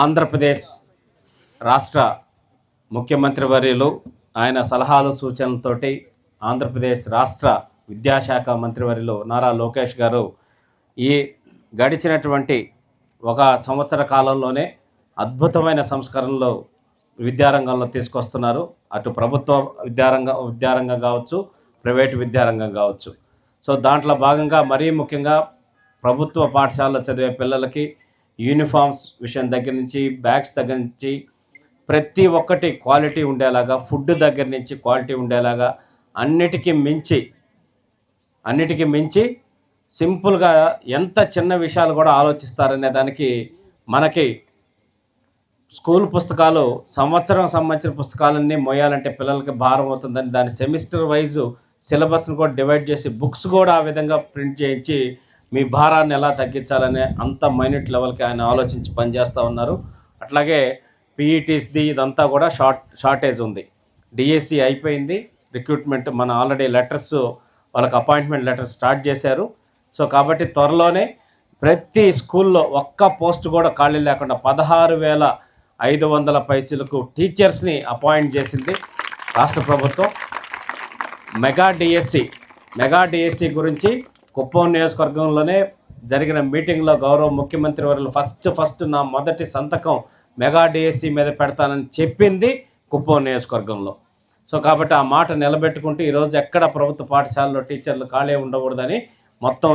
ఆంధ్రప్రదేశ్ రాష్ట్ర ముఖ్యమంత్రి వర్యులు ఆయన సలహాలు సూచనలతోటి ఆంధ్రప్రదేశ్ రాష్ట్ర విద్యాశాఖ మంత్రివర్యులు నారా లోకేష్ గారు ఈ గడిచినటువంటి ఒక సంవత్సర కాలంలోనే అద్భుతమైన సంస్కరణలు విద్యారంగంలో తీసుకొస్తున్నారు. అటు ప్రభుత్వ విద్యారంగం విద్యారంగం కావచ్చు ప్రైవేటు విద్యారంగం కావచ్చు. సో దాంట్లో భాగంగా మరీ ముఖ్యంగా ప్రభుత్వ పాఠశాలలో చదివే పిల్లలకి యూనిఫామ్స్ విషయం దగ్గర నుంచి బ్యాగ్స్ దగ్గర నుంచి ప్రతి ఒక్కటి క్వాలిటీ ఉండేలాగా ఫుడ్ దగ్గర నుంచి క్వాలిటీ ఉండేలాగా అన్నిటికీ మించి అన్నిటికీ మించి సింపుల్గా ఎంత చిన్న విషయాలు కూడా ఆలోచిస్తారనే దానికి మనకి స్కూల్ పుస్తకాలు సంవత్సరం సంబంధించిన పుస్తకాలన్నీ మోయాలంటే పిల్లలకి భారం అవుతుందని దాని సెమిస్టర్ వైజు సిలబస్ని కూడా డివైడ్ చేసి బుక్స్ కూడా ఆ విధంగా ప్రింట్ చేయించి మీ భారాన్ని ఎలా తగ్గించాలనే అంత మైన్యూట్ లెవెల్కి ఆయన ఆలోచించి పనిచేస్తూ ఉన్నారు. అట్లాగే పీఈటీస్ది ఇదంతా కూడా షార్ట్ షార్టేజ్ ఉంది. డిఎస్సి అయిపోయింది. రిక్రూట్మెంట్ మన ఆల్రెడీ లెటర్స్ వాళ్ళకి అపాయింట్మెంట్ లెటర్స్ స్టార్ట్ చేశారు. సో కాబట్టి త్వరలోనే ప్రతి స్కూల్లో ఒక్క పోస్ట్ కూడా ఖాళీ లేకుండా పదహారు వేల ఐదు వందల పైసలకు టీచర్స్ని అపాయింట్ చేసింది రాష్ట్ర ప్రభుత్వం. మెగా డిఎస్సి మెగా డిఎస్సి గురించి కుప్పం నియోజకవర్గంలోనే జరిగిన మీటింగ్లో గౌరవ ముఖ్యమంత్రి వారు ఫస్ట్ ఫస్ట్ నా మొదటి సంతకం మెగా డిఎస్సి మీద పెడతానని చెప్పింది కుప్పం నియోజకవర్గంలో. సో కాబట్టి ఆ మాట నిలబెట్టుకుంటూ ఈరోజు ఎక్కడ ప్రభుత్వ పాఠశాలలో టీచర్లు ఖాళీ ఉండకూడదని మొత్తం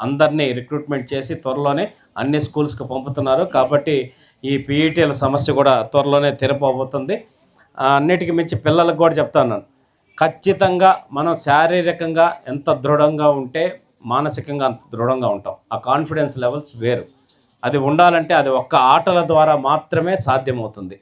అందరినీ రిక్రూట్మెంట్ చేసి త్వరలోనే అన్ని స్కూల్స్కి పంపుతున్నారు. కాబట్టి ఈ పీఈటీల సమస్య కూడా త్వరలోనే తెరపబోతుంది అన్నిటికీ మించి పిల్లలకు కూడా చెప్తాను. ఖచ్చితంగా మనం శారీరకంగా ఎంత దృఢంగా ఉంటే మానసికంగా అంత దృఢంగా ఉంటాం. ఆ కాన్ఫిడెన్స్ లెవెల్స్ వేరు. అది ఉండాలంటే అది ఒక్క ఆటల ద్వారా మాత్రమే సాధ్యమవుతుంది.